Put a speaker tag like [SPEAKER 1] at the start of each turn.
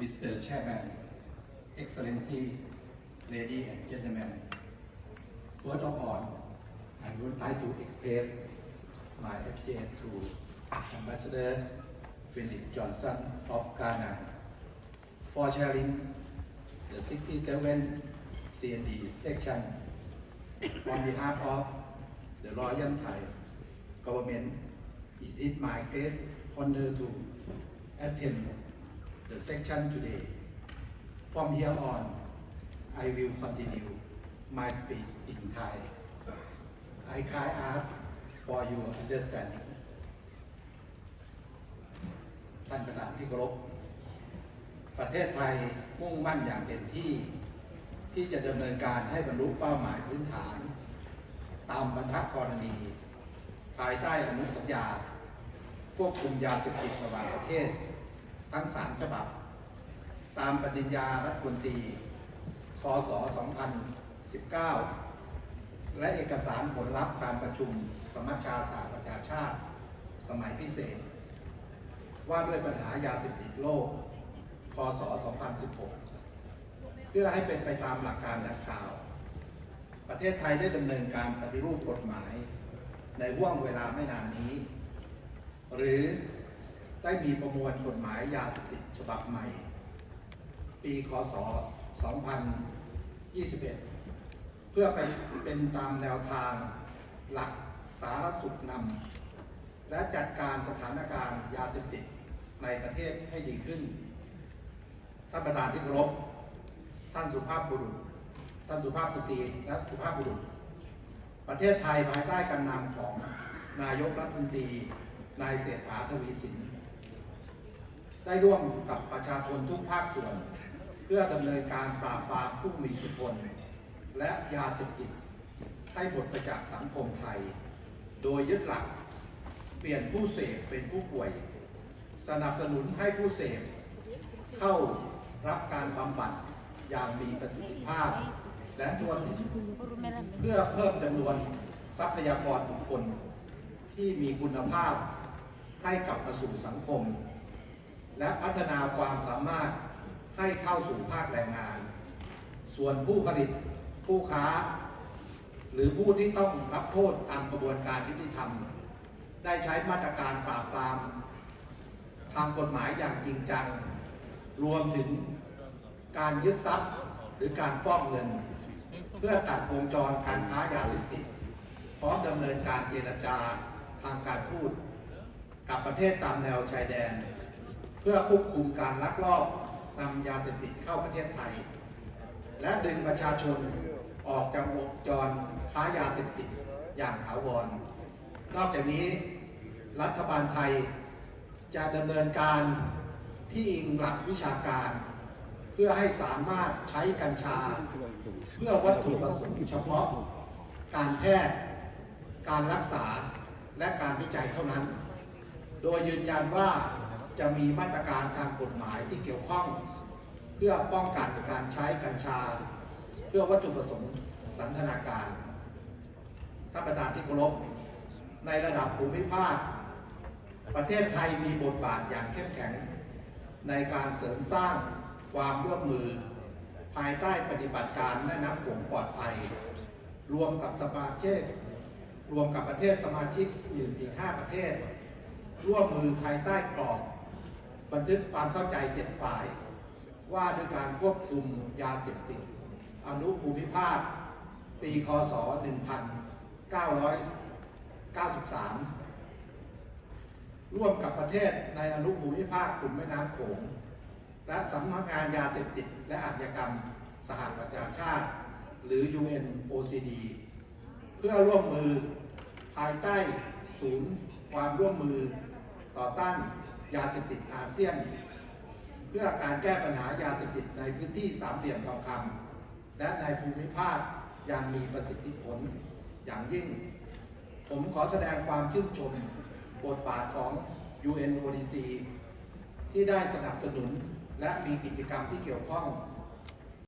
[SPEAKER 1] Mr. Chairman, Excellency, Lady and Gentlemen, first of all, I would like to express my appreciation to Ambassador Philip Johnson of Ghana for sharing the 67 CND section on behalf of the Royal Thai government. It is my great honor to attend the section today. From here on, I will continue my speech in Thai. I kind ask for your understanding. ท่านประธานที่เคารพ ประเทศไทยมุ่งมั่นอย่างเต็มที่ ที่จะดำเนินการให้บรรลุเป้าหมายพื้นฐาน ตามบรรทัดกรณี ภายใต้อนุสัญญาควบคุมยาเสพติดระหว่างประเทศ ทั้งสามฉบับ ตามปฏิญญารัฐมนตรีคศ2019 และเอกสารผลลัพธ์การประชุมสมัชชาสหประชาชาติ สมัยพิเศษ ว่าด้วยปัญหายาเสพติดโลก คศ 2016 เพื่อให้เป็นไปตามหลักการดังกล่าว ประเทศไทยได้ดำเนินการปฏิรูปกฎหมาย ในห่วงเวลาไม่นานนี้ หรือ ได้มีประมวลกฎหมายยาเสพติดฉบับใหม่ ปีคศ 2021 เพื่อเป็นเป็นตามแนวทางหลักสารสุขนำและจัดการสถานการณ์ยาเสพติดในประเทศให้ดีขึ้น ท่านประธานที่เคารพท่านสุภาพบุรุษ ท่านสุภาพสตรีและสุภาพบุรุษ ประเทศไทยภายใต้การนำของนายกรัฐมนตรีนายเศรษฐาทวีสิน ได้ร่วมกับประชาชนทุกภาคส่วน เพื่อดำเนินการปราบปรามผู้มีอิทธิพล และยาเสพติดให้หมดไปจากสังคมไทย โดยยึดหลัก เปลี่ยนผู้เสพเป็นผู้ป่วย สนับสนุนให้ผู้เสพ เข้ารับการบำบัดอย่างมีประสิทธิภาพ และทั่วถึงเพื่อเพิ่มจำนวนทรัพยากรบุคคลที่มีคุณภาพให้กลับมาสู่สังคม และพัฒนาความสามารถให้เข้าสู่ภาคแรงงาน ส่วนผู้ผลิตผู้ค้า หรือผู้ที่ต้องรับโทษตามกระบวนการยุติธรรม ได้ใช้มาตรการปราบปรามทางกฎหมายอย่างจริงจัง รวมถึงการยึดทรัพย์หรือการฟอกเงิน เพื่อตัดวงจรการค้ายาเสพติดพร้อมดำเนินการเจรจาทางการทูตกับประเทศตามแนวชายแดน พื่อควบคุมการลักลอบนำยาเสพติดเข้าประเทศไทย และดึงประชาชนออกจากวงจรค้ายาเสพติดอย่างถาวร นอกจากนี้รัฐบาลไทยจะดำเนินการที่อิงหลักวิชาการ เพื่อให้สามารถใช้กัญชา เพื่อวัตถุประสงค์เฉพาะ การแพทย์ การรักษาและการวิจัยเท่านั้น โดยยืนยันว่า จะมีมาตรการทางกฎหมายที่เกี่ยวข้อง เพื่อป้องกันการใช้กัญชา เพื่อวัตถุประสงค์สันทนาการท่านประธานที่เคารพในระดับภูมิภาค ประเทศไทยมีบทบาทอย่างเข้มแข็ง ในการเสริมสร้างความร่วมมือ ภายใต้ปฏิบัติการแม่น้ำโขงปลอดภัย รวมกับสมาชิกรวมกับประเทศสมาชิกอื่นอีก 5 ประเทศ ร่วมมือภายใต้กรอบ บันทึกความเข้าใจเจ็ดฝ่าย ว่าด้วยการควบคุมยาเสพติดอนุภูมิภาค ปีคศ 1993 ร่วมกับประเทศในอนุภูมิภาคกลุ่มแม่น้ำโขง และสำนักงานยาเสพติด และอาชญากรรมสหประชาชาติ หรือ UNOCD เพื่อร่วมมือภายใต้ศูนย์ความร่วมมือต่อต้าน ยาเสพติดอาเซียน เพื่อการแก้ปัญหายาเสพติดในพื้นที่สามเหลี่ยมทองคำและในภูมิภาคอย่างมีประสิทธิผลอย่างยิ่ง ผมขอแสดงความชื่นชมบทบาทของ UNODC ที่ได้สนับสนุนและมีกิจกรรมที่เกี่ยวข้อง